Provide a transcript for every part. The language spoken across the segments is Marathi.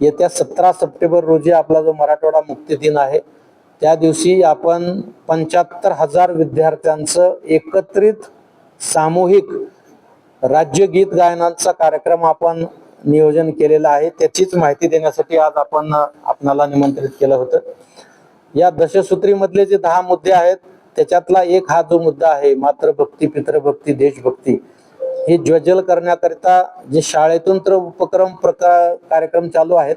येत्या सतरा सप्टेंबर रोजी आपला जो मराठवाडा मुक्ती दिन आहे त्या दिवशी आपण पंच्याहत्तर हजार विद्यार्थ्यांचं एकत्रित सामूहिक राज्यगीत गायनाचा कार्यक्रम आपण नियोजन केलेला आहे. त्याचीच माहिती देण्यासाठी आज आपण आपणाला निमंत्रित केलं होतं. या दशसूत्रीमधले जे दहा मुद्दे आहेत त्याच्यातला एक हा जो मुद्दा आहे मातृभक्ती पितृभक्ती देशभक्ती हे ज्वजल करण्याकरिता जे शाळेतून तर उपक्रम प्रकार कार्यक्रम चालू आहेत.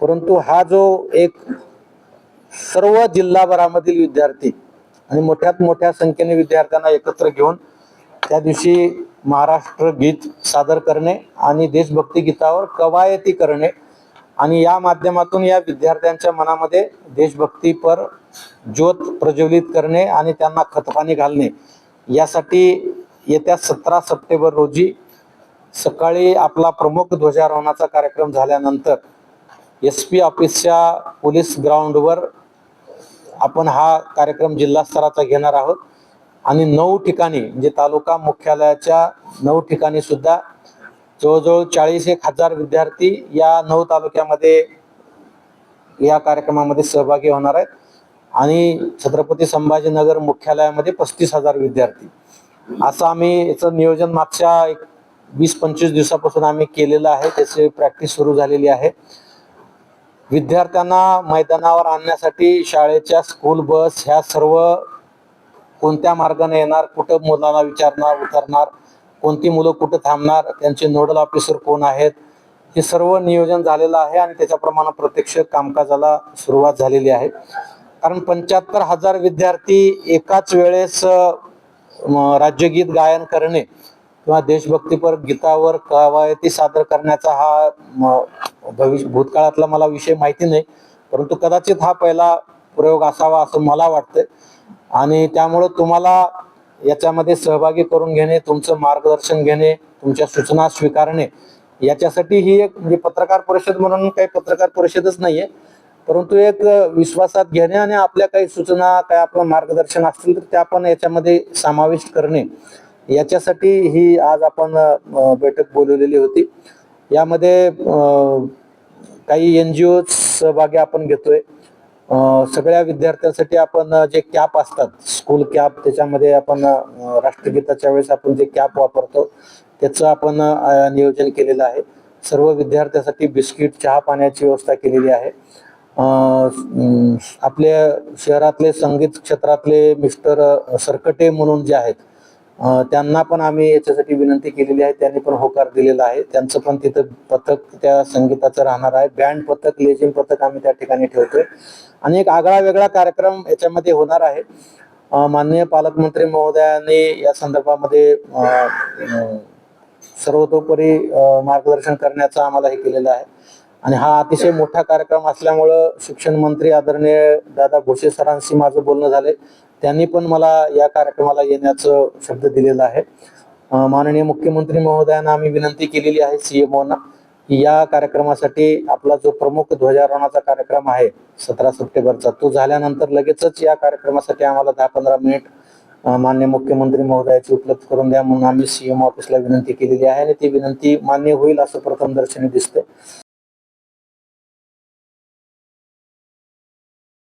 परंतु हा जो एक सर्व जिल्हाभरामधील विद्यार्थी आणि मोठ्यात मोठ्या संख्येने विद्यार्थ्यांना एकत्र घेऊन त्या दिवशी महाराष्ट्र गीत सादर करणे आणि देशभक्ती गीतावर कवायती करणे आणि या माध्यमातून या विद्यार्थ्यांच्या मनामध्ये देशभक्तीपर ज्योत प्रज्वलित करणे आणि त्यांना खतपाणी घालणे यासाठी येत्या सतरा सप्टेंबर रोजी सकाळी आपला प्रमुख ध्वजारोहणाचा कार्यक्रम झाल्यानंतर एस पी ऑफिसच्या पोलीस ग्राउंडवर आपण हा कार्यक्रम जिल्हा स्तराचा घेणार आहोत. आणि नऊ ठिकाणी म्हणजे तालुका मुख्यालयाच्या नऊ ठिकाणी सुद्धा जवळजवळ चाळीस एक हजार विद्यार्थी या नऊ तालुक्यामध्ये या कार्यक्रमामध्ये सहभागी होणार आहेत. आणि छत्रपती संभाजीनगर मुख्यालयामध्ये पस्तीस हजार विद्यार्थी. असं आम्ही याचं नियोजन मागच्या एक वीस पंचवीस दिवसापासून आम्ही केलेलं आहे. त्याची प्रॅक्टिस सुरू झालेली आहे. विद्यार्थ्यांना मैदानावर आणण्यासाठी शाळेच्या स्कूल बस ह्या सर्व कोणत्या मार्गाने येणार कुठं मुलाला विचारणार उतरणार कोणती मुलं कुठं थांबणार त्यांचे नोडल ऑफिसर कोण आहेत हे सर्व नियोजन झालेलं आहे आणि त्याच्याप्रमाणे प्रत्यक्ष कामकाजाला सुरुवात झालेली आहे. कारण पंच्याहत्तर हजार विद्यार्थी एकाच वेळेस राज्यगीत गायन करणे किंवा देशभक्तीपर गीतावर कवायती सादर करण्याचा हा म, भविष्य भूतकाळातला मला विषय माहिती नाही. परंतु कदाचित हा पहिला प्रयोग असावा असं मला वाटतंय. आणि त्यामुळं तुम्हाला याच्यामध्ये सहभागी करून घेणे तुमचं मार्गदर्शन घेणे तुमच्या सूचना स्वीकारणे याच्यासाठी ही एक म्हणजे पत्रकार परिषद म्हणून काही पत्रकार परिषदच नाहीये. परंतु एक विश्वासात घेणे आणि आपल्या काही सूचना काय आपलं मार्गदर्शन असतील तर त्या आपण याच्यामध्ये समाविष्ट करणे. याच्यासाठी ही आज आपण बैठक बोलवलेली होती. यामध्ये काही एन जी ओ सहभागी आपण घेतोय. सगळ्या विद्यार्थ्यांसाठी आपण जे कॅप असतात स्कूल कॅप त्याच्यामध्ये आपण राष्ट्रगीताच्या वेळेस आपण जे कॅप वापरतो त्याचं आपण नियोजन केलेलं आहे. सर्व विद्यार्थ्यांसाठी बिस्किट चहा पाण्याची व्यवस्था केलेली आहे. आपल्या शहरातले संगीत क्षेत्रातले मिस्टर सरकटे म्हणून जे आहेत त्यांना पण आम्ही याच्यासाठी विनंती केलेली आहे. त्यांनी पण होकार दिलेला आहे. त्यांचं पण तिथं पथक त्या संगीताचं राहणार आहे. बँड पथक लेझिम पथक आम्ही त्या ठिकाणी ठेवतोय. आणि एक आगळा वेगळा कार्यक्रम याच्यामध्ये होणार आहे. माननीय पालकमंत्री महोदयाने या संदर्भामध्ये सर्वतोपरी मार्गदर्शन करण्याचं आम्हाला हे केलेलं आहे. आणि हा अतिशय मोठा कार्यक्रम असल्यामुळं शिक्षण मंत्री आदरणीय दादा भोसे सरांशी माझं बोलणं झालंय. त्यांनी पण मला या कार्यक्रमाला येण्याचं शब्द दिलेला आहे. माननीय मुख्यमंत्री महोदयांना आम्ही विनंती केलेली आहे सीएमओना या कार्यक्रमासाठी आपला जो प्रमुख ध्वजारोहणाचा कार्यक्रम आहे सतरा सप्टेंबरचा तो झाल्यानंतर लगेचच या कार्यक्रमासाठी आम्हाला दहा पंधरा मिनिट मान्य मुख्यमंत्री महोदयाची उपलब्ध करून द्या म्हणून आम्ही सीएम ऑफिसला विनंती केलेली आहे आणि ती विनंती मान्य होईल असं प्रथम दर्शनी दिसतंय.